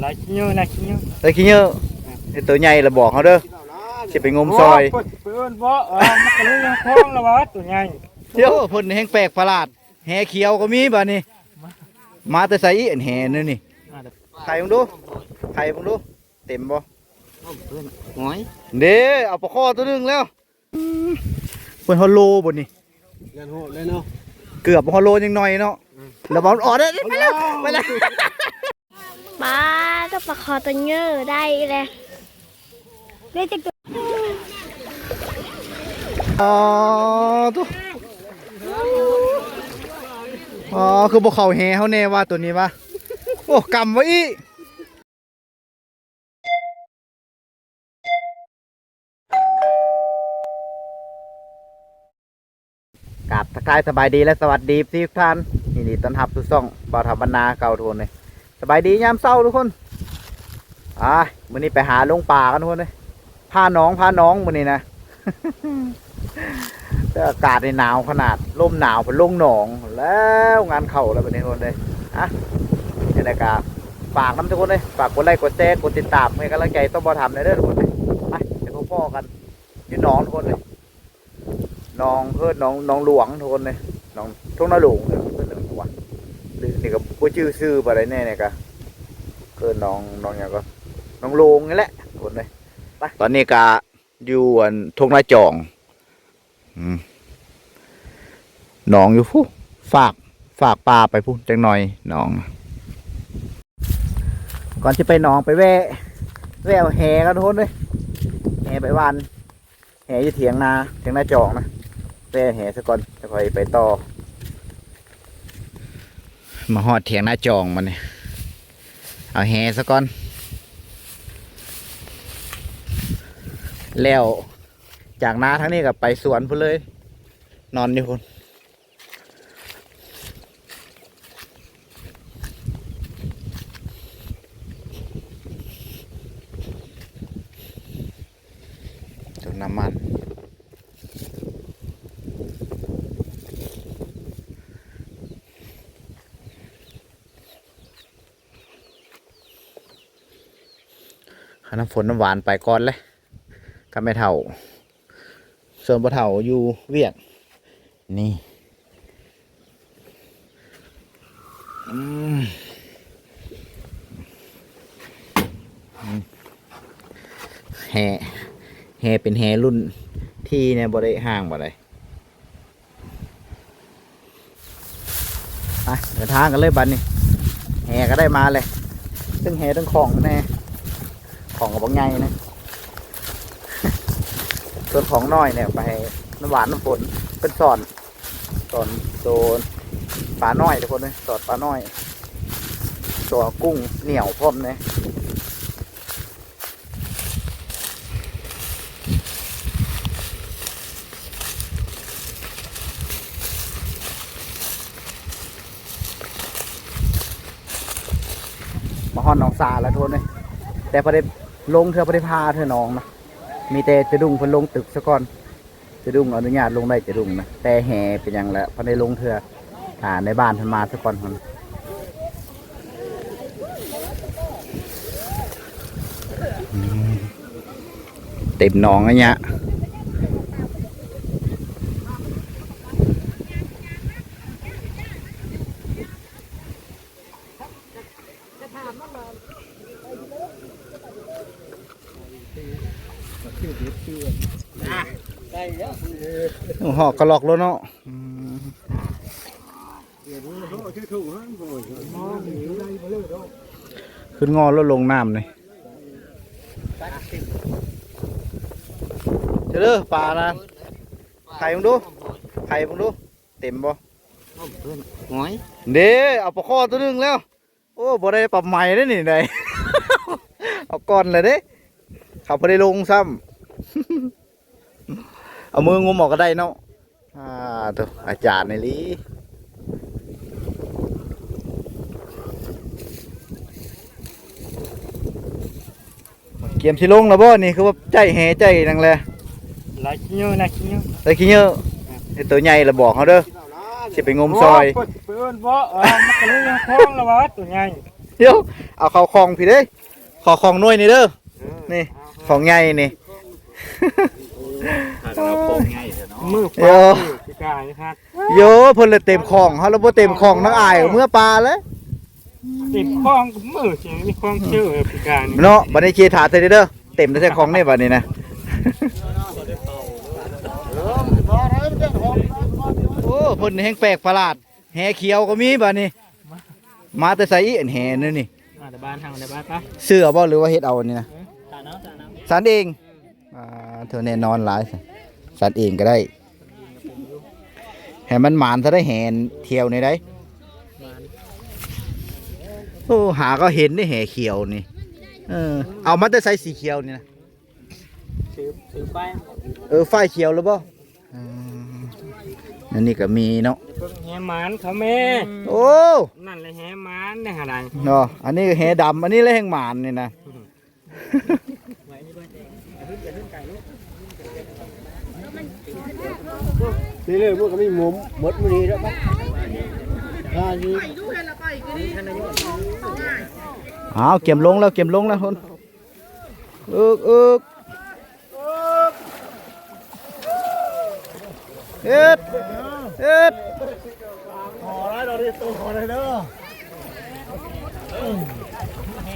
หลายชิ้นเยอะนะชิ้นเยอะได้ขี้เยอะไอ้ตัวใหญ่ละบอกเขาเด้อสิไปงมซอยโเปิดเปิดบ่เออมันก็เลยยังคล้องแล้ววะตัวใหญ่เดี๋ยวเพิ่นแห้งแปลกประหลาด แหเขียวก็มีบัดนี้มาแต่ใส่อีอันแหนี่นี่ไข่มึงดูไข่มึงดู เต็มบ่หอยเด้เอาปลาข้อตัวหนึงแล้วอืมเพิ่นฮอลโลบ่นี่เล่นโหดเลยเนาะ เกือบฮอลโลยังน้อยเนาะแล้วบอลออกได้อไปแล้วไปแล้ว ป้าต้องประคอตัวเยอได้เลยได้จะตัวอ๋อตัวอ๋อคือบ่เขาแห่เฮาแน่ว่าตัวนี้ว่าโอ้กำไว้อีกราบทักทายสบายดีและสวัสดีทุกท่านยินดีต้อนรับสู่ช่องบ่าวธรรมนาเก่าทุนเลย สบายดียามเช้าทุกคนอ่ามื้อนี้ไปหาลงป่ากันทุกคนเลยพาน้องพาน้องมื้อนี้นะแต่อากาศในหนาวขนาดลมหนาวเป็นลงหนองแล้วงานเข่าแล้วเป็นทุกคนเลยอะนี่แหละครับฝากน้ำทุกคนเลยฝากกดไลค์กดแชร์กดติดตามให้กำลังใจต้องบอทำเลยเด้อทุกคนเลยไปเดี๋ยวพ่อกันยืนน้องทุกคนเลยน้องเพื่อนน้องน้องหลวงทุกคนเลยน้องทุ่งนาหลวงเนี่ยเพื่อนหนึ่งตัว นี่ก็ผู้ชื่อซื่อไปอะไรแน่เนี่ยก็เพื่อนน้องน้องอย่างก็น้องโลงนี่แหละทุกคนเลยไปตอนนี้ก็อยู่อันทุ่งนาจองอืมหนองอยู่ผู้ฝากฝากปลาไปผู้จังหน่อยหนอง ก่อนที่ไปหนองไปแวะแวะแหกันทุกคนเลยแหไปวานแหอยู่เถียงนาเถียงนาจองนะแวะแหซะก่อนจะค่อยไปต่อ มาหอดเถียงหน้าจองมันเนี่ยเอาแหซะก่อน แล้วจากนาทั้งนี้กับไปสวนพุ่นเลย นอนอยู่พุ่นจนน้ำมันเอาน้ำฝนน้ำหวานไปก่อนเลยก็ไม่เท่าส่วนปลาเถาอยู่เวียดนี่แห่แห่เป็นแห่รุ่นที่เนี่ยบ่ได้ห่างบ่ได้ไปเดินทางกันเลยบัดนี้แห่ก็ได้มาเลยตึ้งแห่ตึ้งของแน่ ของกับบางใหญ่นะส่วนของน้อยเนี่ยไปน้ำหวานน้ำฝนเป็นสอนสอนโซนปลาน้อยทุกคนเลยสอนปลาน้อยตัวกุ้งเหนียวพร้อมเนี่ยมาห้อนหนองสาแล้วทุกคนเลยแต่พอได้ ลงเธอพอได้พาเธอน้องนะมีแต่จะดุงเพิ่นลงตึกซะก่อนจะดุงอนุญาตลงได้จะดุงนะแต่แห่เป็นอยังแล้วเพันลงเถออ่าในบ้านเพิ่นมาซะก่อนคนเต็มน้องอะเนี่ย หอกกระหลอกแล้วเนาะอืมขึ้นงอแล้วลงน้ำเลยเจอเด้อปลานะไข่มึงดูไข่มึงดู เต็มบ่หอยเด้เอาปลาข้อตัวหนึงแล้ว โอ้บ่ได้ปรับใหม่ได้อนี่ไหนเอาก่อนเลยเด้เขาบ่ได้ลงซ้ำ เอามืองมออกก็ได้เนาะอ่าตัวอาจารย์ในลีเกมที่ลงแล้วบ่นี่คือว่าใจแห่ใจนังเลยหลายชิ้นเยอะนะชิ้นเยอะไอ้ขี้เยอะไอ้ตัวใหญ่ละบอกเขาเด้อสิไปงมซอยโเปิดเปิดบ่เออมันก็เลยยังคล้องแล้ววะตัวใหญ่เดี๋ยวเอาเข้าคลองพี่เด้ยขอคลองหน่วยนี่เด้อนี่ของใหญ่นี่ เอาของไงมือเดี๋ยวพี่กายนะครับโยเพิ่นเลยเต็มคลองเฮาแล้วบ่เต็มคลองนักอายเมื่อปลาเลยติดคล้องมือเสียงมีคล้องเชื่อพี่กายเนาะบัดนี้เคถาเธอเด้อเต็มแต่คลองนี่บัดนี้นะโอ้เพิ่นแห่งแปลกประหลาดแห่เขียวก็มีบัดนี้ มาแต่ไสอีอันแห่นี่นี่มาแต่บ้านทางในบ้านปะเสื้อบ่หรือว่าเฮ็ดเอาอันนี่นะตาเนาะตาเนาะสันเอง เธอแน่นอนหลายสันเองก็ได้ให้มันหมานซะได้แหนเที่ยวในได้โอ้หาก็เห็นนี่แห่เขียวนี่เออเอามาแต่ใส่สีเขียวนี่นะซื้อซื้อไปเออไฟเขียวแล้วบ่อืมอันนี้ก็มีเนาะเพิ่งแหหมานเขาแม่โอ้นั่นเลยแหหมานได้หาไรเนาะอันนี้ก็แห่ดำอันนี้เลยแห่งหมานนี่นะ นี่เลยพวกก็ไม่หมุมหมดมือนี้แล้วปะอ่านี่อ้าวเก็บลงแล้วเก็บลงแล้วคนเอึกเอึกเอ็ดเอ็ดขอได้เราได้ตัวขอได้เด้อ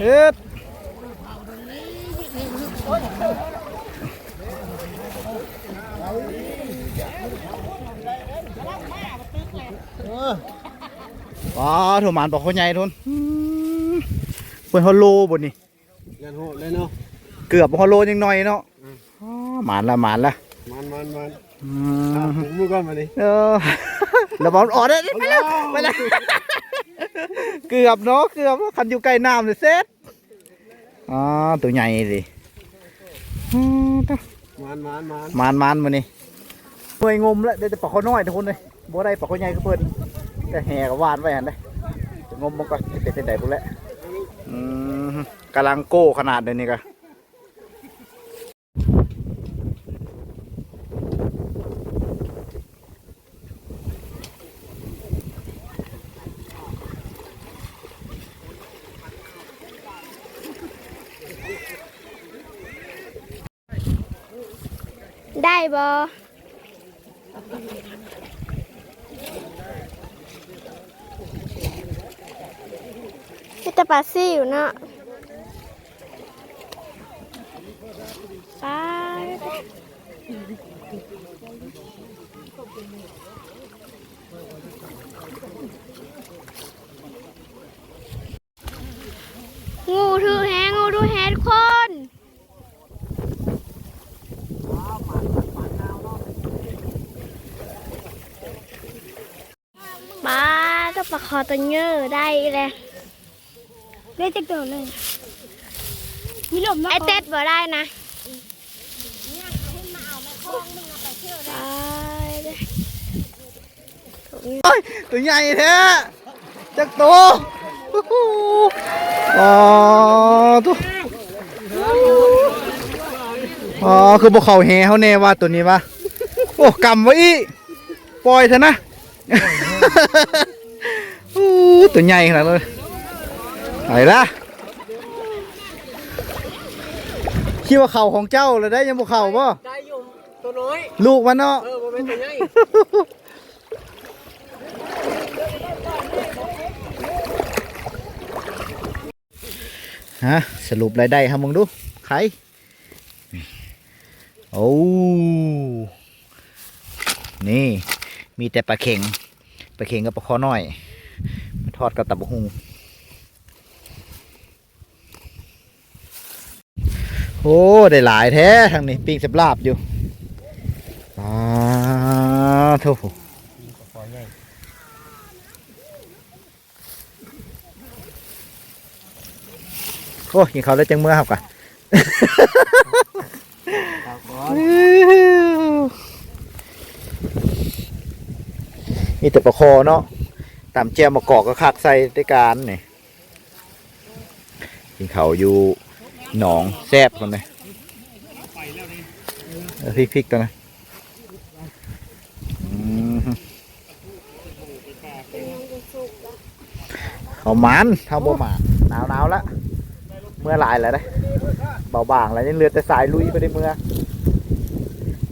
เอ็ด ว้าถูกหมานบอกเขาใหญ่ทุนเปิดฮอลโลบนนี่เล่นโหดเลยเนาะเกือบฮอลโลยังหน่อยเนาะอ๋อหมานละหมานละมันมันมันอือะมผมมือก่อนมาดิเออระวังออกได้ไปแล้วไปแล้วเกือบเนาะเกือบคันอยู่ใกล้น้ำเลยเซ็ตอ๋อตัวใหญ่ดิอืมมันมันมันมานมานมานี่หน่วยงมแล้วได้แต่ปลาข้อน้อยทุกคนเลยบ่ได้ปลาข้อใหญ่ก็เพิ่น แต่แห่กับวานไว้หันได้จะงมมันก็จะเป็นเส้นใดบุนแหละอืมกำลังโก้ขนาดเดี๋ยวนี้ก็ได้บ แต่ปลาซิวเนาะปลางูถือแฮงูถือแฮทุกคนมาก็ปลาคอตัวเงือได้เลย ได้จะโดดเลย มีลมไอเต็ดบ่ได้นะไปเลยโอ้ยตัวใหญ่แท้จักโตอ๋อตัวอ๋อคือบ่เข้าแห่เฮาแน่ว่าตัวนี้วะโอ้กำไว้อีปล่อยเถอะนะอู้ตัวใหญ่ขนาดเลย ไหนล่ะคิดว่าเข่าของเจ้าเลยได้ยังบ่เข่าบ่ได้อยู่ตัวน้อย ลูกมันเนาะ เออบ่เป็นตัวใหญ่ฮะสรุปรายได้ครับมึงดูใครโอ้นี่ มีแต่ปลาเข็งปลาเข็งกับปลาคอน้อยมาทอดกับตับกหุง โอ้ ได้หลายแท้ทางนี้ปิ้งเสบลาบอยู่อ่าโถโอ้ยิงเขาแล้วจังเมื่อครับกันมีแต่ปลาคอเนาะตามแจมมะกอกก็คักใส่ด้วยการนี่กินเขาอยู่ หนองแซบคนเลยพริกๆตัวนะอืมเขามันเขาบ่หมาหนาวหนาวละเมื่อหลายแล้วนะเบาบางแล้วยังเหลือแต่สายลุยไปในเมื่อ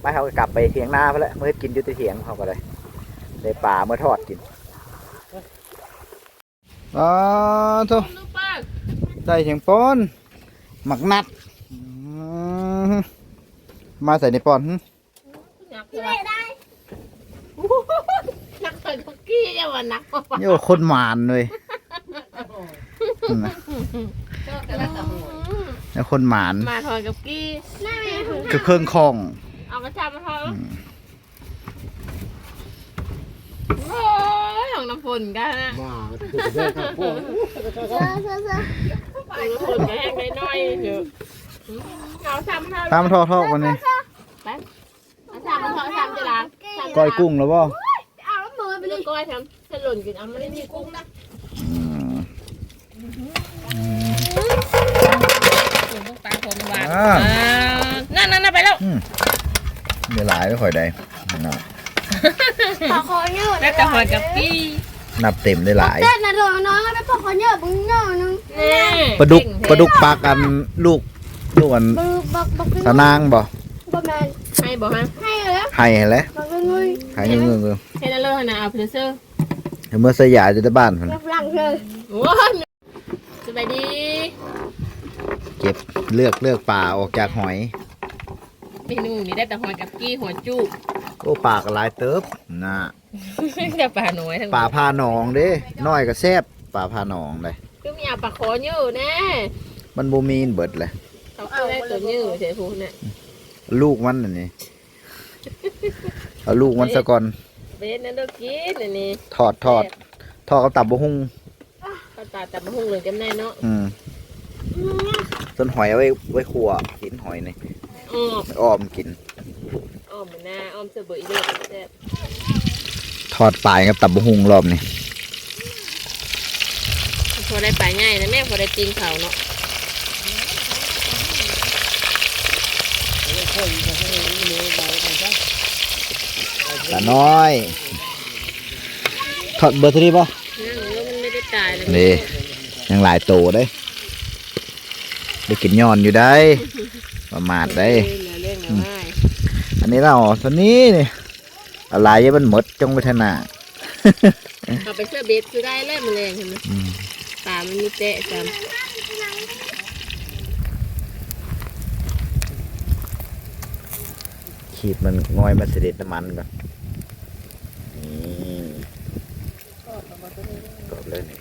ไปเขาก็กลับไปเถียงหน้าไปแล้วเมื่อกินอยู่ที่เถียงเขาก็เลยได้ปลาเมื่อทอดกินอ๋อทุกได้เถียงปอน หมักนัดอืมมาใส่ในปอนหึนักเลยนักเปิดคุกกี้จะวันนักกว่าโยคนหมานเลยนั่นนะแล้วคนหมานมาถอยกับกี้คือเครื่องคล่องเอากระชามาถอยโอ้ย ของน้ำฝนกันนะมาเดินข้างพวกน้ำฝนก็แห้งได้น้อยเดี๋ยวเอาซ้ำเท่าตามทอทอกวันนี้เอาซ้ำมาถอยซ้ำจะล้างก้อยกุ้งแล้วบ่เอาแล้วมือไปเลยก้อยทำจะหล่นกินเอาไม่ได้มีกุ้งนะกุ้งปลาผมหวานนั่นนั่นไปแล้วเดี๋ยวหลายไม่ค่อยได้นับ ปลาคอเยอะแล้วก็หอยกับกี้นับเต็มได้หลายเต้นนะโดนน้องก็ได้ปลาคอเยอะบึ้งเยอะนึงนี่ปลาดุกปลาดุกปลากันลูกลูกอันบึ้งบักบักตะนางบ่ประมาณให้บอกฮะให้แล้วให้แหล้วบักเงยให้เงื้อเงื้อให้นั่นเลยนะเอาเพลเซอร์เดี๋ยวเมื่อสยามจะได้บ้านพุ่นเรียบรังเลยว้าสบายดี เก็บเลือกเลือกปลาออกจากหอย เมนูนี้ได้แต่หอยกับกี้หัวจุกโอ้ปลากระลายเติบน่ะแต่ปลาหน่อยทั้งปลาพาหนองเด้น้อยก็แซ่บปลาพาหนองเลยคือมีเอาปลาคออยู่แน่มันบ่มีนเบิดเลยเขาเอาได้ตัวยืดเสียพูเนี่ยลูกมันอันนี้เอาลูกมันซะก่อนเบสนั่นต้องกินอันนี้ทอดทอดทอดกับตับบ่หุ่งข้าวตาตับมะฮุ่งเลยกันแน่เนาะอืมต้นหอยเอาไว้ไว้ขัวกินหอยนี่ อ้อมอ้อมกิน อ้อมมันหน้าอ้อมเสบอีเลือดแซ่บทอดปลายกับตับบ่หุ่งรอบนี้พอได้ปลาง่ายนะแม่พอได้กินเขาเนาะปลาน้อย ทอดเบอร์เทานี้ป่ะนั่งแล้วมันไม่ได้ตายเลยนี่ยังหลายโตได้ ได้กินย้อนอยู่ได้ ประมาทได้ เรื่องเรื่องง่ายอันนี้เราตอนนี้นี่อะไรยังมันหมดจงไปทนาเอาไปเสื้อเบสคือได้แล้วมันแรงเห็นไหมอืมปลามันมีเตะจขีดมันงอยมาเสด็จน้ำมันก่อนนี่กรอบเลยนี่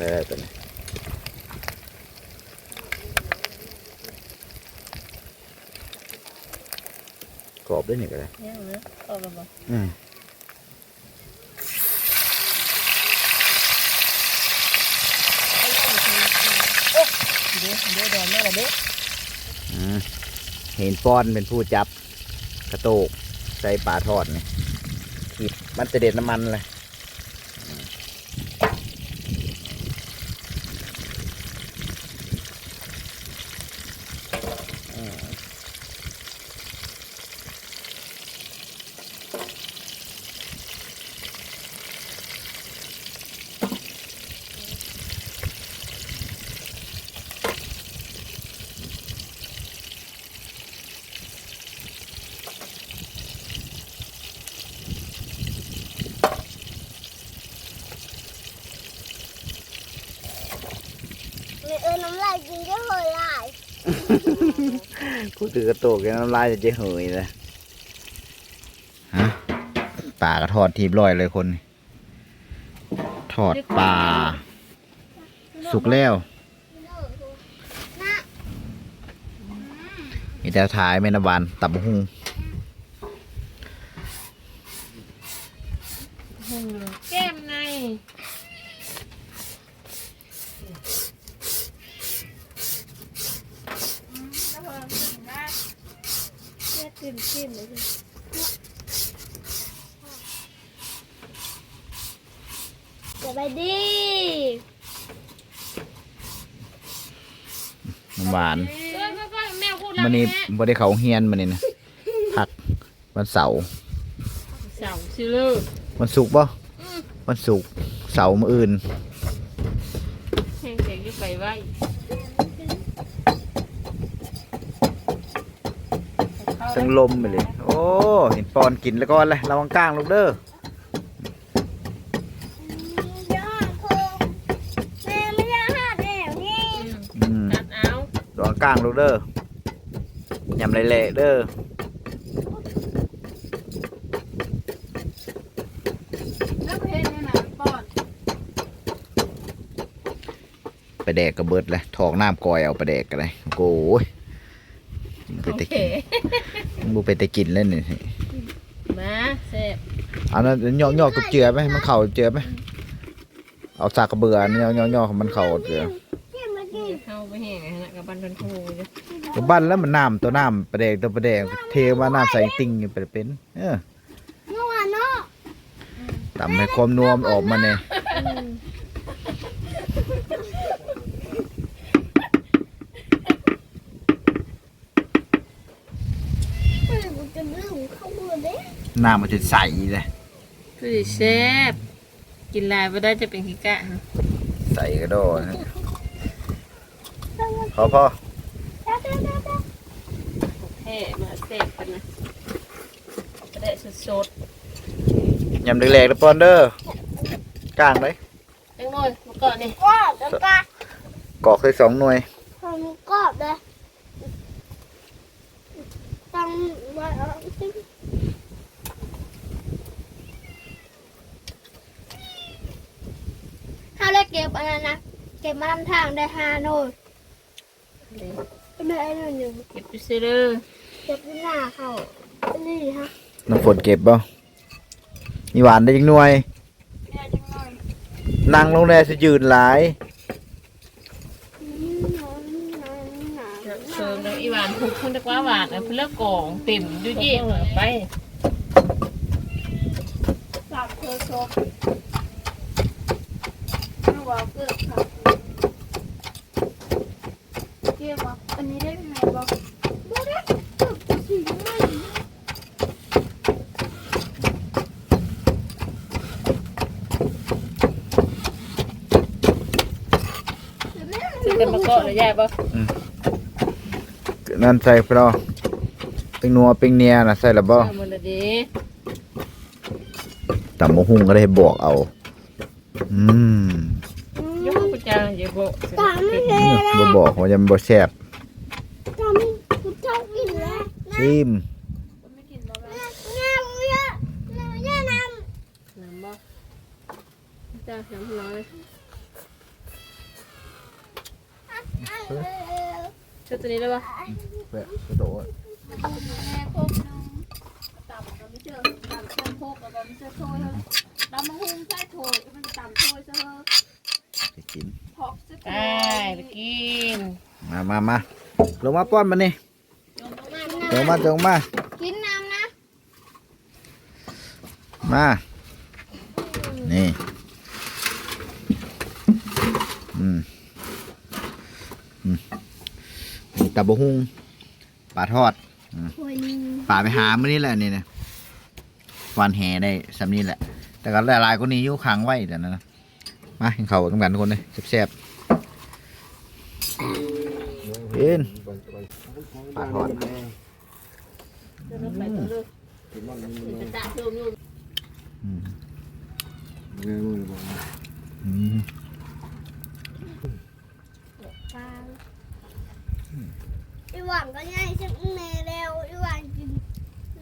ได้แล้วตัวนี้กรอบด้วยนี่ก็ได้ำเนี่ยเนอะเอาไปบอกอืมอืมเห็นป้อนเป็นผู้จับกระโตกใส่ปลาทอดนี่ขีดมันจะเด็ดน้ำมันเลย เออน้ำลายกินก็เลยลาย พูดถึงกระโตกแกน้ำลายจะเจ๊เหยเลยฮะปลากระทอดทีบร้อยเลยคนนี่ทอดปลาสุกแล้วมีแต่ท้ายแม่นบานตับกหุงแก้มใน จิ้มจิ้มเลยสบายดีน้ำหวานก็ก็ก็แมวพูดมันนี่บ่ได้เขาเฮียนมันนี่นะพักวันเสาร์เเสาซิเลอร์วันศุกร์บ่วันศุกร์เสาร์มื้ออื่น สังลมไปเลย โอ้เห็นปอนกินแล้วก็อะไรระวังก้างลูกเด้อย่าโคงแม่ไม่ย่าหาดแล้วนี่อืมตัดเอาระวังก้างลูกเด้อยำเละๆเด้อแล้วเพนนี่นะป้อนไปแดกกระเบิดเลยถอกน้ำกอยเอาไปแดกกันเลยโอ้ยมึงไป โอ แต่ เค กินมึงไปแต่กินเล่นนี่มาเสร็จเอานั้นย่อย่อกับเจือไหมมันเข่าเจือไหมเอาสากกระเบือนี่ย่อย่อของมันเข่าเจือกินมากินเข้าไปแห้งไงนะกับบันทันโทเลยกับบ้านแล้วมันน้ำตัวน้ำประแดกตัวประแดกเทมาน้ำใส่ติ่งอยู่ไปเป็นเออนัวเนาะทำให้ความนัวมันออกมาเนี่ย เฮ้ยกูจะลืม เข้ามือเด้น้ำมันจะใสเลยคือแซ่บกินลายไปได้จะเป็นขี้กะฮะใสกระโดดนะพอพอจ้าจ้าจ้าจ้าแห่มาแซ่บกันนะกระเดะสดยำแรกๆแล้วปอนเด้อกลางเลยๆจังหน่อยมาก่อนนี่กรอบแล้วก็กอกเคยสองหน่วยทำกรอบเลย ต้องมาเอาสิถ้าได้เก็บอันนั้นนะ เก็บมาทำทางได้ห้าโน่นไม่ได้หน่อยหนึ่งเก็บไปซื้อเลยเก็บที่หน้าเขานี่ฮะน้ำฝนเก็บบ่มีหวานได้จังหน่วยแค่จังหน่อย นั่งลงแน่สิยืนหลาย อืมหนอนหนอนหนอนหนอน เชิญแล้ว อีหวานพุกคนตะกว่าหวานเอาเพื่อกกองเต็มดูยี่ไปหลับโคโซไม่ว่าเกิดครับเกี่ยวกับอันนี้ได้ไงบอกไม่ได้เกิดสิ่งไม่ซื้อกันมาก่อนเลยยายป่ะ นั่นใส่พอเป็นนัวเป็นเนียนะใส่ละบ่เอามาเลยดิตำมะฮุ่งก็ได้บอกเอา อืมยกกุญแจอย่าบอกตามไม่เลยบ่บอกว่าจะบ่แซ่บตามกูชอบกินแล้วซิมงามเยอะเยอะน้น้ำบ่จ้าน้ำร้อยำ ชุดตัวนี้ได้ป่ะ แวะกระโดดต่ำก็ไม่เจอต่ำเจอโคกแล้วก็ไม่เจอโถยเลยดำมะฮุงใส่โถยมันต่ำโถยซะเถอะจะกินพอกซะโถไปยไปกินมามามาลงมาป้อนมานี่ลงมาลงมา กินน้ำนะ มา นี่ อืม อืมตับบะฮุง ปลาทอดถ้วยนึงป่าไปหามื่อนี้แหละนี่นะวันแห่ได้สำนี้แหละ แต่ก็หลายๆคนนี้อยุ่ค้างไว้แต่นั้นนะมากินข้าวต้องกันทุกคนเลยแซ่บๆกินปลาทอด เดินไปตัวเลือกจะจ่าโยมโยม อืม เงินมือบอก อืม ปลา อีหวังก็ง่ายสักแม่แล้วอีหวังกิน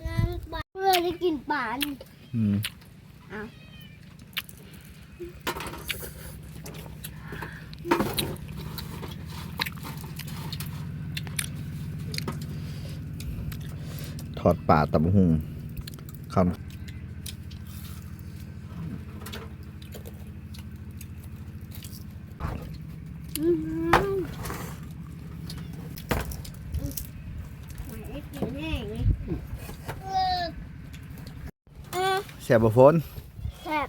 น้ำปลาเพื่อได้กินปลานี่อืมอ้าวทอดปลาตับกหุงคำ อื้อหือไม่ได้กินแห้งเลยเออเออ แซ่บบ่ฝนแซ่บ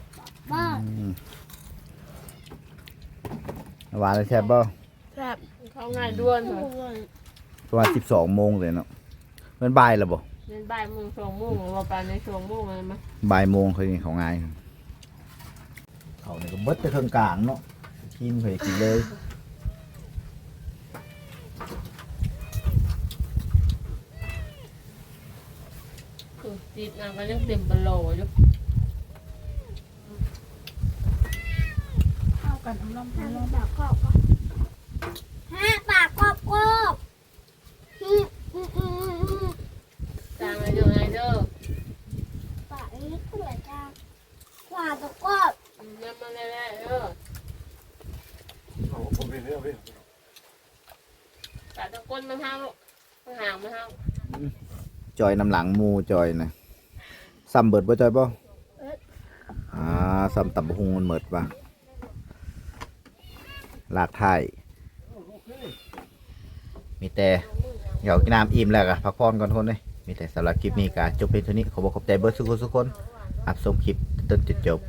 บ้าอืมหวานเลยแซ่บบ่แซ่บเข้าง่ายด้วนเหรอประมาณสิบสองโมงเลยเนาะมันบ่ายแล้วบ่เล่นบ่ายโมงสองโมงว่าปานในสองโมงอะไรมาบ่ายโมงเคยเขาง่ายเขาเนี่ยก็เบิดไปเครื่องกลางเนาะกินเคยกินเลยคือติดน้ำก็ยังเต็มบอลโลอยู่ เข้ากันน้ำลมทำน้ำลมปากกรอบก็ฮะปากกรอบกรอบอืมอืมอืมอืมจางอะไรเด้อไงเด้อปากนี้เหมือนกันกว่าตะกรอบน้ำมันแน่ๆเด้อผมเป็นเองพี่กตะกนมันห้าวลูกมันห่างมันห้าวจอยน้ำหลังหมูจอยนะซ้ำเบิดบ่จอยบ่อ่าซ้ำตับกหุงมันเมิดว่ะ ลากไทยมีแต่เหยากินน้ำอิ่มแล้วก็พักผ่อนก่อนคนเลยมีแต่สำหรับคลิปนี้ก็จบเพียงเท่านี้ขอบอกขอบใจเบิร์ดสุกคนทุกคนอับชมคลิปจนจบ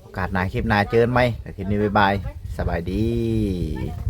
โอกาสหน้าคลิปหน้าเจอกันไหมคลิปนี้บ๊ายบายสบายดี